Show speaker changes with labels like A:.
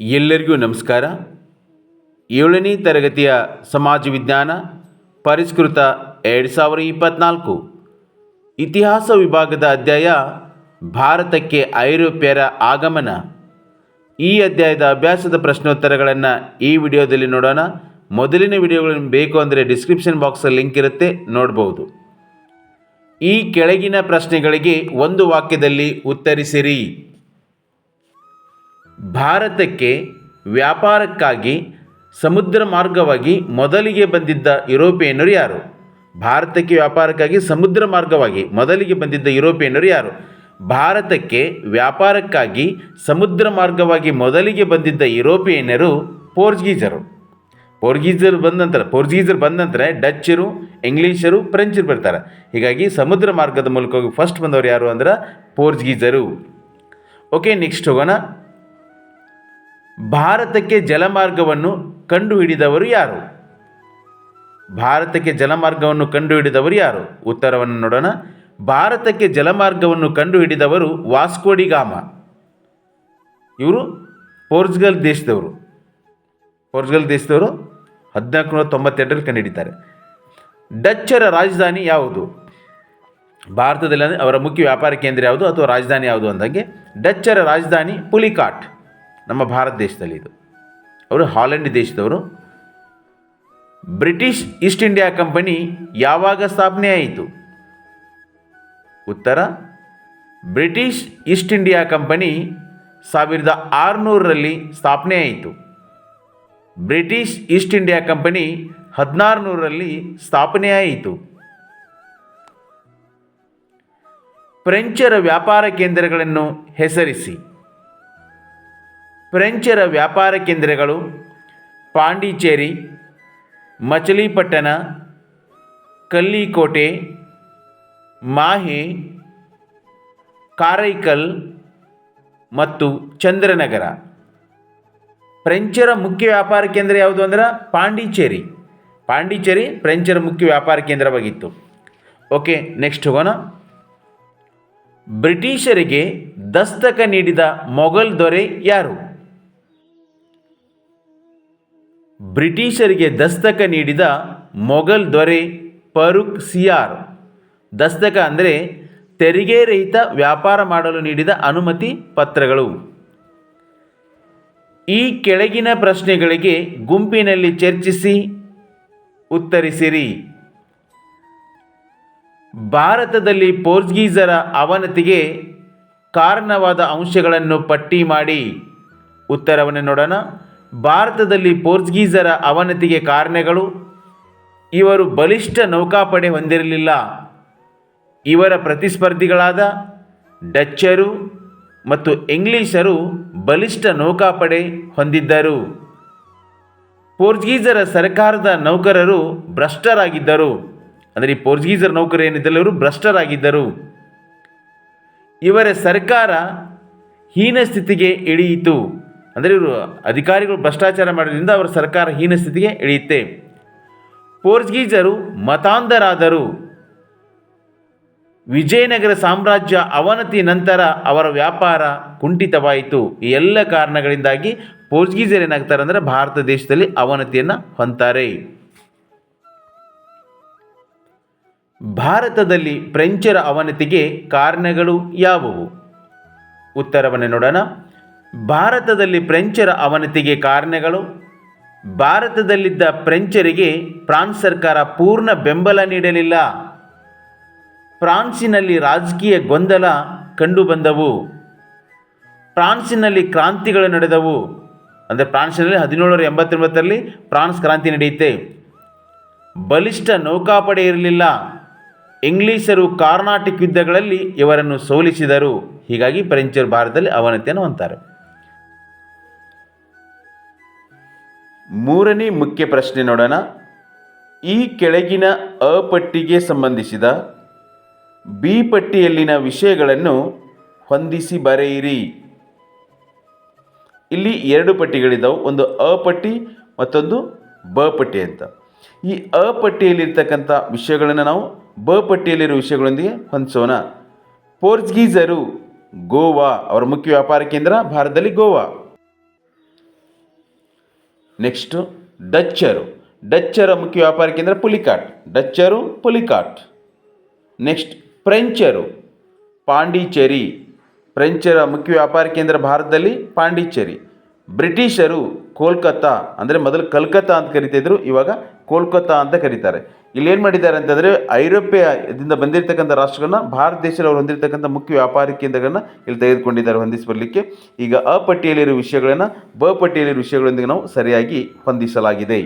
A: ಎಲ್ಲರಿಗೂ ನಮಸ್ಕಾರ. ಏಳನೇ ತರಗತಿಯ ಸಮಾಜ ವಿಜ್ಞಾನ ಪರಿಷ್ಕೃತ ಎರಡು ಸಾವಿರ ಇಪ್ಪತ್ತ್ನಾಲ್ಕು ಇತಿಹಾಸ ವಿಭಾಗದ ಅಧ್ಯಾಯ ಭಾರತಕ್ಕೆ ಐರೋಪ್ಯರ ಆಗಮನ. ಈ ಅಧ್ಯಾಯದ ಅಭ್ಯಾಸದ ಪ್ರಶ್ನೋತ್ತರಗಳನ್ನು ಈ ವಿಡಿಯೋದಲ್ಲಿ ನೋಡೋಣ. ಮೊದಲಿನ ವಿಡಿಯೋಗಳನ್ನು ಬೇಕು ಅಂದರೆ ಡಿಸ್ಕ್ರಿಪ್ಷನ್ ಬಾಕ್ಸಲ್ಲಿ ಲಿಂಕ್ ಇರುತ್ತೆ, ನೋಡ್ಬೋದು. ಈ ಕೆಳಗಿನ ಪ್ರಶ್ನೆಗಳಿಗೆ ಒಂದು ವಾಕ್ಯದಲ್ಲಿ ಉತ್ತರಿಸಿರಿ. ಭಾರತಕ್ಕೆ ವ್ಯಾಪಾರಕ್ಕಾಗಿ ಸಮುದ್ರ ಮಾರ್ಗವಾಗಿ ಮೊದಲಿಗೆ ಬಂದಿದ್ದ ಯುರೋಪಿಯನ್ನರು ಯಾರು? ಭಾರತಕ್ಕೆ ವ್ಯಾಪಾರಕ್ಕಾಗಿ ಸಮುದ್ರ ಮಾರ್ಗವಾಗಿ ಮೊದಲಿಗೆ ಬಂದಿದ್ದ ಯುರೋಪಿಯನ್ನರು ಯಾರು? ಭಾರತಕ್ಕೆ ವ್ಯಾಪಾರಕ್ಕಾಗಿ ಸಮುದ್ರ ಮಾರ್ಗವಾಗಿ ಮೊದಲಿಗೆ ಬಂದಿದ್ದ ಯುರೋಪಿಯನ್ನರು ಪೋರ್ಚುಗೀಸರು. ಪೋರ್ಚುಗೀಸರು ಬಂದ ನಂತರ, ಪೋರ್ಚುಗೀಸರು ಬಂದ ನಂತರ ಡಚ್ಚರು, ಇಂಗ್ಲೀಷರು, ಫ್ರೆಂಚರು ಬರ್ತಾರೆ. ಹೀಗಾಗಿ ಸಮುದ್ರ ಮಾರ್ಗದ ಮೂಲಕ ಹೋಗಿ ಫಸ್ಟ್ ಬಂದವರು ಯಾರು ಅಂದ್ರೆ ಪೋರ್ಚುಗೀಸರು. ಓಕೆ ನೆಕ್ಸ್ಟ್ ಹೋಗೋಣ. ಭಾರತಕ್ಕೆ ಜಲಮಾರ್ಗವನ್ನು ಕಂಡುಹಿಡಿದವರು ಯಾರು? ಭಾರತಕ್ಕೆ ಜಲಮಾರ್ಗವನ್ನು ಕಂಡುಹಿಡಿದವರು ಯಾರು? ಉತ್ತರವನ್ನು ನೋಡೋಣ. ಭಾರತಕ್ಕೆ ಜಲಮಾರ್ಗವನ್ನು ಕಂಡುಹಿಡಿದವರು ವಾಸ್ಕೋಡಿಗಾಮ ಇವರು ಪೋರ್ಚುಗಲ್ ದೇಶದವರು. ಪೋರ್ಚುಗಲ್ ದೇಶದವರು ಹದಿನಾಲ್ಕು ನೂರ ತೊಂಬತ್ತೆರಡರಲ್ಲಿ ಕಂಡುಹಿಡಿತಾರೆ. ಡಚ್ಚರ ರಾಜಧಾನಿ ಯಾವುದು? ಭಾರತದಲ್ಲಿ ಅವರ ಮುಖ್ಯ ವ್ಯಾಪಾರ ಕೇಂದ್ರ ಯಾವುದು ಅಥವಾ ರಾಜಧಾನಿ ಯಾವುದು ಅಂದಾಗೆ ಡಚ್ಚರ ರಾಜಧಾನಿ ಪುಲಿಕಾಟ್. ನಮ್ಮ ಭಾರತ ದೇಶದಲ್ಲಿ ಇದು. ಅವರು ಹಾಲೆಂಡ್ ದೇಶದವರು. ಬ್ರಿಟಿಷ್ ಈಸ್ಟ್ ಇಂಡಿಯಾ ಕಂಪನಿ ಯಾವಾಗ ಸ್ಥಾಪನೆ ಆಯಿತು? ಉತ್ತರ. ಬ್ರಿಟಿಷ್ ಈಸ್ಟ್ ಇಂಡಿಯಾ ಕಂಪನಿ ಸಾವಿರದ ಆರುನೂರರಲ್ಲಿ ಸ್ಥಾಪನೆ ಆಯಿತು. ಬ್ರಿಟಿಷ್ ಈಸ್ಟ್ ಇಂಡಿಯಾ ಕಂಪನಿ ಹದಿನಾರು ನೂರರಲ್ಲಿ ಸ್ಥಾಪನೆ ಆಯಿತು. ಫ್ರೆಂಚರ ವ್ಯಾಪಾರ ಕೇಂದ್ರಗಳನ್ನು ಹೆಸರಿಸಿ. ಫ್ರೆಂಚರ ವ್ಯಾಪಾರ ಕೇಂದ್ರಗಳು ಪಾಂಡಿಚೇರಿ, ಮಚಲಿಪಟ್ಟಣ, ಕಲ್ಲಿಕೋಟೆ, ಮಾಹೆ, ಕಾರೈಕಲ್ ಮತ್ತು ಚಂದ್ರನಗರ. ಫ್ರೆಂಚರ ಮುಖ್ಯ ವ್ಯಾಪಾರ ಕೇಂದ್ರ ಯಾವುದು ಅಂದ್ರೆ ಪಾಂಡಿಚೇರಿ. ಪಾಂಡಿಚೇರಿ ಫ್ರೆಂಚರ ಮುಖ್ಯ ವ್ಯಾಪಾರ ಕೇಂದ್ರವಾಗಿತ್ತು. ಓಕೆ, ನೆಕ್ಸ್ಟ್ ಹೋಗೋಣ. ಬ್ರಿಟಿಷರಿಗೆ ದಸ್ತಕ ನೀಡಿದ ಮೊಘಲ್ ದೊರೆ ಯಾರು? ಬ್ರಿಟಿಷರಿಗೆ ದಸ್ತಕ ನೀಡಿದ ಮೊಘಲ್ ದೊರೆ ಫರೂಕ್ ಸಿಯಾರ್. ದಸ್ತಕ ಅಂದರೆ ತೆರಿಗೆ ರಹಿತ ವ್ಯಾಪಾರ ಮಾಡಲು ನೀಡಿದ ಅನುಮತಿ ಪತ್ರಗಳು. ಈ ಕೆಳಗಿನ ಪ್ರಶ್ನೆಗಳಿಗೆ ಗುಂಪಿನಲ್ಲಿ ಚರ್ಚಿಸಿ ಉತ್ತರಿಸಿರಿ. ಭಾರತದಲ್ಲಿ ಪೋರ್ಚುಗೀಸರ ಅವನತಿಗೆ ಕಾರಣವಾದ ಅಂಶಗಳನ್ನು ಪಟ್ಟಿ ಮಾಡಿ. ಉತ್ತರವನ್ನು ನೋಡೋಣ. ಭಾರತದಲ್ಲಿ ಪೋರ್ಚುಗೀಸರ ಅವನತಿಗೆ ಕಾರಣಗಳು? ಇವರು ಬಲಿಷ್ಠ ನೌಕಾಪಡೆ ಹೊಂದಿರಲಿಲ್ಲ. ಇವರ ಪ್ರತಿಸ್ಪರ್ಧಿಗಳಾದ ಡಚ್ಚರು ಮತ್ತು ಇಂಗ್ಲಿಷರು ಬಲಿಷ್ಠ ನೌಕಾಪಡೆ ಹೊಂದಿದ್ದರು. ಪೋರ್ಚುಗೀಸರ ಸರ್ಕಾರದ ನೌಕರರು ಭ್ರಷ್ಟರಾಗಿದ್ದರು. ಅಂದರೆ ಈ ಪೋರ್ಚುಗೀಸರ ನೌಕರ ಏನಿದ್ದಲ್ಲವರು ಭ್ರಷ್ಟರಾಗಿದ್ದರು. ಇವರ ಸರ್ಕಾರ ಹೀನ ಸ್ಥಿತಿಗೆ ಇಳಿಯಿತು. ಅಂದರೆ ಇವರು ಅಧಿಕಾರಿಗಳು ಭ್ರಷ್ಟಾಚಾರ ಮಾಡೋದ್ರಿಂದ ಅವರ ಸರ್ಕಾರ ಹೀನ ಸ್ಥಿತಿಗೆ ಇಳಿಯುತ್ತೆ ಪೋರ್ಚುಗೀಸರು ಮತಾಂಧರಾದರು. ವಿಜಯನಗರ ಸಾಮ್ರಾಜ್ಯ ಅವನತಿ ನಂತರ ಅವರ ವ್ಯಾಪಾರ ಕುಂಠಿತವಾಯಿತು. ಈ ಎಲ್ಲ ಕಾರಣಗಳಿಂದಾಗಿ ಪೋರ್ಚುಗೀಸರು ಏನಾಗ್ತಾರೆ ಅಂದರೆ ಭಾರತ ದೇಶದಲ್ಲಿ ಅವನತಿಯನ್ನು ಹೊಂತಾರೆ ಭಾರತದಲ್ಲಿ ಫ್ರೆಂಚರ ಅವನತಿಗೆ ಕಾರಣಗಳು ಯಾವುವು? ಉತ್ತರವನ್ನು ನೋಡೋಣ. ಭಾರತದಲ್ಲಿ ಫ್ರೆಂಚರ ಅವನತಿಗೆ ಕಾರಣಗಳು? ಭಾರತದಲ್ಲಿದ್ದ ಫ್ರೆಂಚರಿಗೆ ಫ್ರಾನ್ಸ್ ಸರ್ಕಾರ ಪೂರ್ಣ ಬೆಂಬಲ ನೀಡಲಿಲ್ಲ. ಫ್ರಾನ್ಸಿನಲ್ಲಿ ರಾಜಕೀಯ ಗೊಂದಲ ಕಂಡುಬಂದವು. ಫ್ರಾನ್ಸಿನಲ್ಲಿ ಕ್ರಾಂತಿಗಳು ನಡೆದವು. ಅಂದರೆ ಫ್ರಾನ್ಸಿನಲ್ಲಿ ಹದಿನೇಳುನೂರ ಎಂಬತ್ತೊಂಬತ್ತರಲ್ಲಿ ಫ್ರಾನ್ಸ್ ಕ್ರಾಂತಿ ನಡೆಯುತ್ತೆ. ಬಲಿಷ್ಠ ನೌಕಾಪಡೆ ಇರಲಿಲ್ಲ. ಇಂಗ್ಲಿಷರು ಕಾರ್ನಾಟಿಕ್ ಯುದ್ಧಗಳಲ್ಲಿ ಇವರನ್ನು ಸೋಲಿಸಿದರು. ಹೀಗಾಗಿ ಫ್ರೆಂಚರು ಭಾರತದಲ್ಲಿ ಅವನತಿಯನ್ನು ಹೊಂತಾರೆ ಮೂರನೇ ಮುಖ್ಯ ಪ್ರಶ್ನೆ ನೋಡೋಣ. ಈ ಕೆಳಗಿನ ಅ ಪಟ್ಟಿಗೆ ಸಂಬಂಧಿಸಿದ ಬಿ ಪಟ್ಟಿಯಲ್ಲಿನ ವಿಷಯಗಳನ್ನು ಹೊಂದಿಸಿ ಬರೆಯಿರಿ. ಇಲ್ಲಿ ಎರಡು ಪಟ್ಟಿಗಳಿದ್ದಾವೆ ಒಂದು ಅ ಪಟ್ಟಿ, ಮತ್ತೊಂದು ಬ ಪಟ್ಟಿ ಅಂತ. ಈ ಅ ಪಟ್ಟಿಯಲ್ಲಿರ್ತಕ್ಕಂಥ ವಿಷಯಗಳನ್ನು ನಾವು ಬ ಪಟ್ಟಿಯಲ್ಲಿರುವ ವಿಷಯಗಳೊಂದಿಗೆ ಹೊಂದಿಸೋಣ. ಪೋರ್ಚುಗೀಸರು ಗೋವಾ, ಅವರ ಮುಖ್ಯ ವ್ಯಾಪಾರ ಕೇಂದ್ರ ಭಾರತದಲ್ಲಿ ಗೋವಾ. ನೆಕ್ಸ್ಟು ಡಚ್ಚರು. ಡಚ್ಚರ ಮುಖ್ಯ ವ್ಯಾಪಾರ ಕೇಂದ್ರ ಪುಲಿಕಾಟ್. ಡಚ್ಚರು, ಪುಲಿಕಾಟ್. ನೆಕ್ಸ್ಟ್ ಫ್ರೆಂಚರು. ಪಾಂಡಿಚೇರಿ. ಫ್ರೆಂಚರ ಮುಖ್ಯ ವ್ಯಾಪಾರ ಕೇಂದ್ರ ಭಾರತದಲ್ಲಿ ಪಾಂಡಿಚೇರಿ. ಬ್ರಿಟಿಷರು ಕೋಲ್ಕತ್ತಾ, ಅಂದರೆ ಮೊದಲು ಕಲ್ಕತ್ತಾ ಅಂತ ಕರಿತಿದ್ರು ಇವಾಗ ಕೋಲ್ಕತ್ತಾ ಅಂತ ಕರೀತಾರೆ. ಇಲ್ಲಿ ಏನು ಮಾಡಿದ್ದಾರೆ ಅಂತಂದರೆ ಐರೋಪ್ಯದಿಂದ ಬಂದಿರತಕ್ಕಂಥ ರಾಷ್ಟ್ರಗಳನ್ನ ಭಾರತ ದೇಶದಲ್ಲಿ ಅವರು ಹೊಂದಿರತಕ್ಕಂಥ ಮುಖ್ಯ ವ್ಯಾಪಾರ ಕೇಂದ್ರಗಳನ್ನ ಇಲ್ಲಿ ತೆಗೆದುಕೊಂಡಿದ್ದಾರೆ ಹೊಂದಿಸಿ ಬರಲಿಕ್ಕೆ ಈಗ ಅ ಪಟ್ಟಿಯಲ್ಲಿರುವ ವಿಷಯಗಳನ್ನು ಬ ಪಟ್ಟಿಯಲ್ಲಿರುವ ವಿಷಯಗಳೊಂದಿಗೆ ನಾವು ಸರಿಯಾಗಿ ಹೊಂದಿಸಲಾಗಿದೆ.